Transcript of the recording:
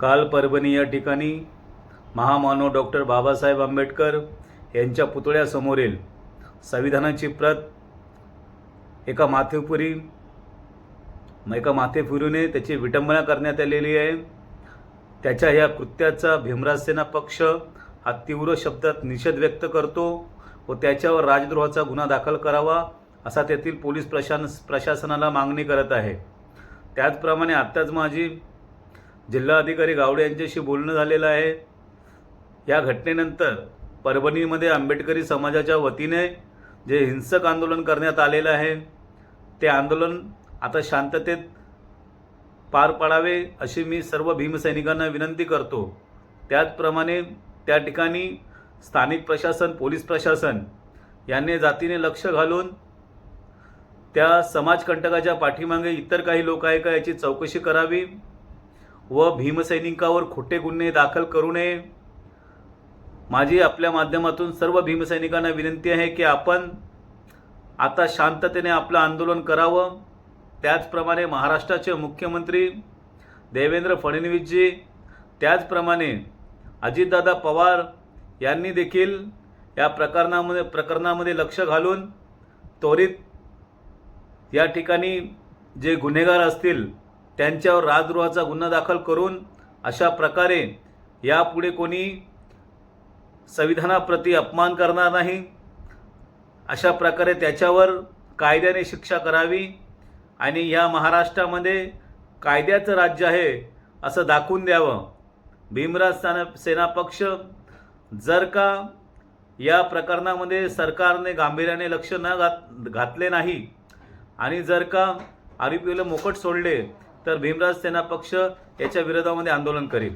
काल परभणी या ठिकाणी महामानव डॉक्टर बाबासाहेब आंबेडकर यांच्या पुतळ्यासमोरील संविधानाची प्रत एका माथेपुरी एका माथेफिरूने त्याची विटंबना करण्यात आलेली आहे. त्याच्या या कृत्याचा भीमराज सेना पक्ष हा तीव्र शब्दात निषेध व्यक्त करतो व त्याच्यावर राजद्रोहाचा गुन्हा दाखल करावा असा तेथील पोलीस प्रशासन प्रशासनाला मागणी करत आहे. त्याचप्रमाणे आत्ताच माझी जिल्हाधिकारी गावडे यांच्याशी बोलणं झालेलं आहे. या घटनेनंतर परभणीमध्ये आंबेडकरी समाजाच्या वतीने जे हिंसक आंदोलन करण्यात आलेलं आहे ते आंदोलन आता शांततेत पार पाडावे अशी मी सर्व भीमसैनिकांना विनंती करतो. त्याचप्रमाणे त्या ठिकाणी स्थानिक प्रशासन पोलीस प्रशासन यांनी जातीने लक्ष घालून त्या समाजकंटकाच्या पाठीमागे इतर काही लोक आहे का याची चौकशी करावी. व भीमसैनिकावर खोटे गुन्हे दाखल करू नये. माझी आपल्या माध्यमातून सर्व भीमसैनिकांना विनंती आहे की आपण आता शांततेने आपलं आंदोलन करावं. त्याचप्रमाणे महाराष्ट्राचे मुख्यमंत्री देवेंद्र फडणवीसजी त्याचप्रमाणे अजितदादा पवार यांनी देखील या प्रकरणामध्ये प्रकरणामध्ये लक्ष घालून त्वरित या ठिकाणी जे गुन्हेगार असतील त्यांच्यावर राजद्रोहाचा गुन्हा दाखल करून अशा प्रकारे यापुढे कोणी संविधानाप्रती अपमान करणार नाही. अशा प्रकारे त्याच्यावर कायद्याने शिक्षा करावी आणि या महाराष्ट्रामध्ये कायद्याचं राज्य आहे असं दाखवून द्यावं. भीमराज सेना सेना पक्ष जर का या प्रकरणामध्ये सरकारने गांभीर्याने लक्ष न घात घातले नाही आणि जर का आरोपीला मोकट सोडले तर भीमराज सेना पक्ष याच्या विरोधामध्ये आंदोलन करेल.